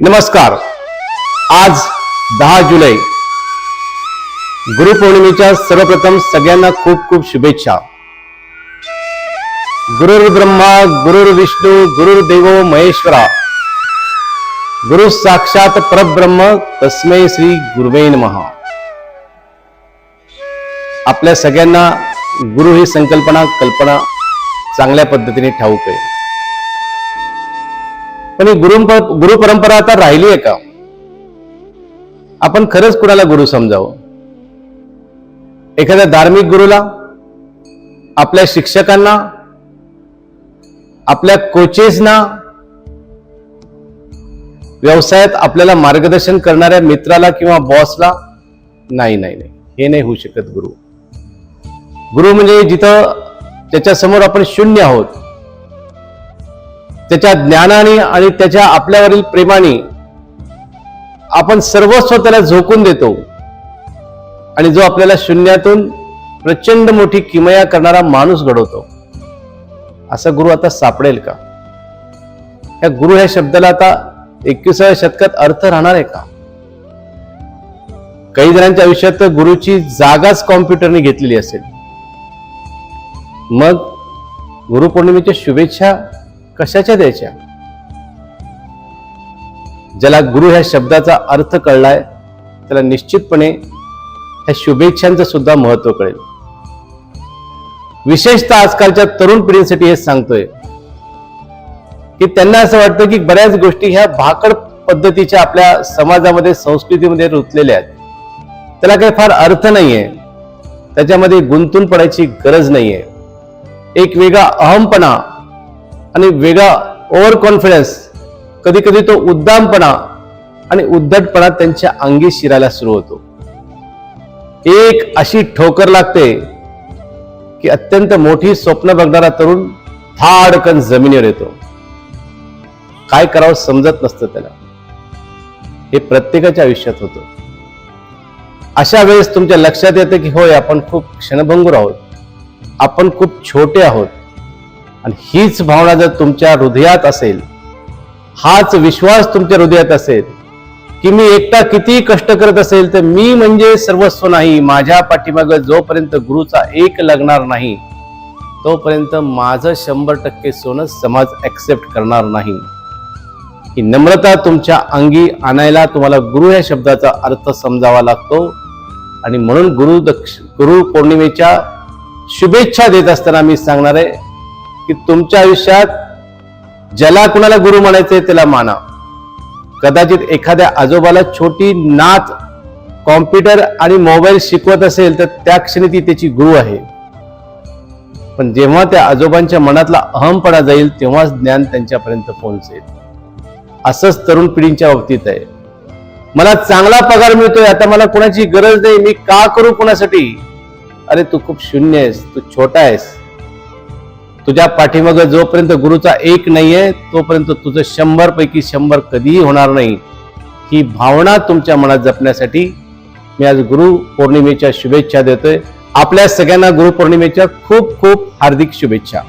नमस्कार. आज दहा जुलै गुरुपौर्णिमेच्या सर्वप्रथम सगळ्यांना खूप खूप शुभेच्छा. गुरुर् ब्रह्मा गुरुर् विष्णू गुरुर्देव महेश्वरा गुरु साक्षात परब्रह्म तस्मै श्री गुरुवे महा आपल्या सगळ्यांना गुरु ही संकल्पना कल्पना चांगल्या पद्धतीने ठाऊक आहे. पण ही गुरु गुरु परंपरा आता राहिली आहे का? आपण खरंच कुणाला गुरु समजावं? एखाद्या धार्मिक गुरुला आपल्या शिक्षकांना आपल्या कोचेसना व्यवसायात आपल्याला मार्गदर्शन करणाऱ्या मित्राला किंवा बॉसला नाही नाही नाही. हे नाही होऊ शकत गुरु. गुरु म्हणजे जिथं त्याच्यासमोर आपण शून्य आहोत. त्याच्या ज्ञानाने आणि त्याच्या आपल्यावरील प्रेमाने आपण सर्वस्व त्याला झोकून देतो. आणि जो आपल्याला शून्यातून प्रचंड मोठी किमया करणारा माणूस घडवतो. असा गुरु आता सापडेल का? या गुरु ह्या शब्दाला आता एकविसाव्या शतकात अर्थ राहणार आहे का? काही जणांच्या आयुष्यात तर गुरुची जागाच कॉम्प्युटरने घेतलेली असेल. मग गुरुपौर्णिमेच्या शुभेच्छा कशाच्या द्यायच्या? ज्याला गुरु ह्या शब्दाचा अर्थ कळलाय त्याला निश्चितपणे ह्या शुभेच्छांचं सुद्धा महत्त्व कळेल. विशेषतः आजकालच्या तरुण पिढीसाठी हे सांगतोय की त्यांना असं वाटतं की बऱ्याच गोष्टी ह्या भाकड पद्धतीच्या आपल्या समाजामध्ये संस्कृतीमध्ये रुतलेल्या आहेत. त्याला काही फार अर्थ नाहीये. त्याच्यामध्ये गुंतून पडायची गरज नाहीये. एक वेगळा अहमपणा आणि वेगळा ओव्हर कॉन्फिडन्स कधी कधी तो उद्दामपणा आणि उद्धटपणा त्यांच्या अंगी शिरायला सुरू होतो. एक अशी ठोकर लागते की अत्यंत मोठी स्वप्न बघणारा तरुण थाडकन जमिनीवर येतो. काय करावं समजत नसतं त्याला. हे प्रत्येकाच्या आयुष्यात होतं. अशा वेळेस तुमच्या लक्षात येतं की होय आपण खूप क्षणभंगूर आहोत. आपण खूप छोटे आहोत. आणि हीच भावना जर तुमच्या हृदयात असेल हाच विश्वास तुमच्या हृदयात असेल की मी एकटा किती कष्ट करत असेल तर मी म्हणजे सर्वस्व नाही माझ्या पाठीमाग जोपर्यंत गुरुचा एक लागणार नाही तोपर्यंत माझं शंभर टक्के सोनं समाज ऍक्सेप्ट करणार नाही. ही नम्रता तुमच्या अंगी आणायला तुम्हाला गुरु या शब्दाचा अर्थ समजावा लागतो. आणि म्हणून गुरु दक्ष गुरु पौर्णिमेच्या शुभेच्छा देत असताना मी सांगणार आहे की तुमच्या आयुष्यात ज्याला कुणाला गुरु म्हणायचे त्याला माना. कदाचित एखाद्या आजोबाला छोटी नात कॉम्प्युटर आणि मोबाईल शिकवत असेल तर त्या क्षणी ती त्याची गुरु आहे. पण जेव्हा त्या आजोबांच्या मनातला अहमपणा जाईल तेव्हाच ज्ञान त्यांच्यापर्यंत पोहोचेल. असंच तरुण पिढींच्या बाबतीत आहे. मला चांगला पगार मिळतोय आता मला कोणाची गरज नाही मी का करू कोणासाठी? अरे तू खूप शून्य आहेस तू छोटा आहेस. तुझ्या पाठीमाग जोपर्यंत गुरुचा एक नाहीये तोपर्यंत तुझं शंभर पैकी शंभर कधीही होणार नाही. ही भावना तुमच्या मनात जपण्यासाठी मी आज गुरु पौर्णिमेच्या शुभेच्छा देतोय. आपल्या सगळ्यांना गुरु पौर्णिमेच्या खूप खूप हार्दिक शुभेच्छा.